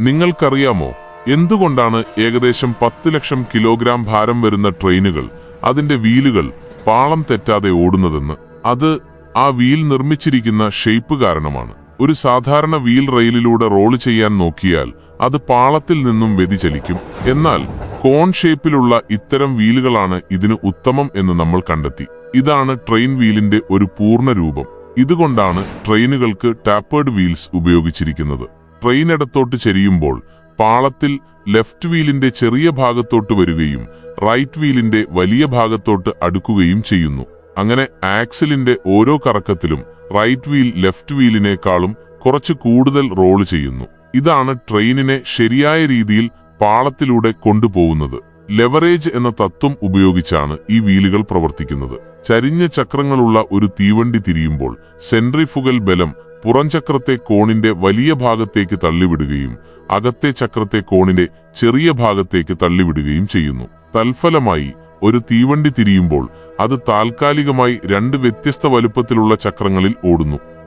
നിങ്ങൾക്കറിയാമോ എന്തുകൊണ്ടാണ് ഏകദേശം പത്ത് ലക്ഷം കിലോഗ്രാം ഭാരം വരുന്ന ട്രെയിനുകൾ അതിന്റെ വീലുകൾ പാളം തെറ്റാതെ ഓടുന്നതെന്ന്? അത് ആ വീൽ നിർമ്മിച്ചിരിക്കുന്ന ഷേപ്പ് കാരണമാണ്. ഒരു സാധാരണ വീൽ റെയിലിലൂടെ റോൾ ചെയ്യാൻ നോക്കിയാൽ അത് പാളത്തിൽ നിന്നും വ്യതിചലിക്കും. എന്നാൽ കോൺ ഷേപ്പിലുള്ള ഇത്തരം വീലുകളാണ് ഇതിന് ഉത്തമം എന്ന് നമ്മൾ കണ്ടെത്തി. ഇതാണ് ട്രെയിൻ വീലിന്റെ ഒരു പൂർണ രൂപം. ഇതുകൊണ്ടാണ് ട്രെയിനുകൾക്ക് ടാപ്പേർഡ് വീൽസ് ഉപയോഗിച്ചിരിക്കുന്നത്. ട്രെയിൻ ഇടത്തോട്ട് ചെരിയുമ്പോൾ പാളത്തിൽ ലെഫ്റ്റ് വീലിന്റെ ചെറിയ ഭാഗത്തോട്ട് വരികയും റൈറ്റ് വീലിന്റെ വലിയ ഭാഗത്തോട്ട് അടുക്കുകയും ചെയ്യുന്നു. അങ്ങനെ ആക്സിലിന്റെ ഓരോ കറക്കത്തിലും റൈറ്റ് വീൽ ലെഫ്റ്റ് വീലിനേക്കാളും കുറച്ച് കൂടുതൽ റോൾ ചെയ്യുന്നു. ഇതാണ് ട്രെയിനിനെ ശരിയായ രീതിയിൽ പാളത്തിലൂടെ കൊണ്ടുപോകുന്നത്. ലെവറേജ് എന്ന തത്വം ഉപയോഗിച്ചാണ് ഈ വീലുകൾ പ്രവർത്തിക്കുന്നത്. ചരിഞ്ഞ ചക്രങ്ങളുള്ള ഒരു തീവണ്ടി തിരിയുമ്പോൾ സെൻട്രിഫുഗൽ ബലം പുറംചക്രത്തെ കോണിന്റെ വലിയ ഭാഗത്തേക്ക് തള്ളിവിടുകയും അകത്തെ ചക്രത്തെ കോണിന്റെ ചെറിയ ഭാഗത്തേക്ക് തള്ളിവിടുകയും ചെയ്യുന്നു. തൽഫലമായി ഒരു തീവണ്ടി തിരിയുമ്പോൾ അത് താൽക്കാലികമായി രണ്ട് വ്യത്യസ്ത വലുപ്പത്തിലുള്ള ചക്രങ്ങളിൽ ഓടുന്നു.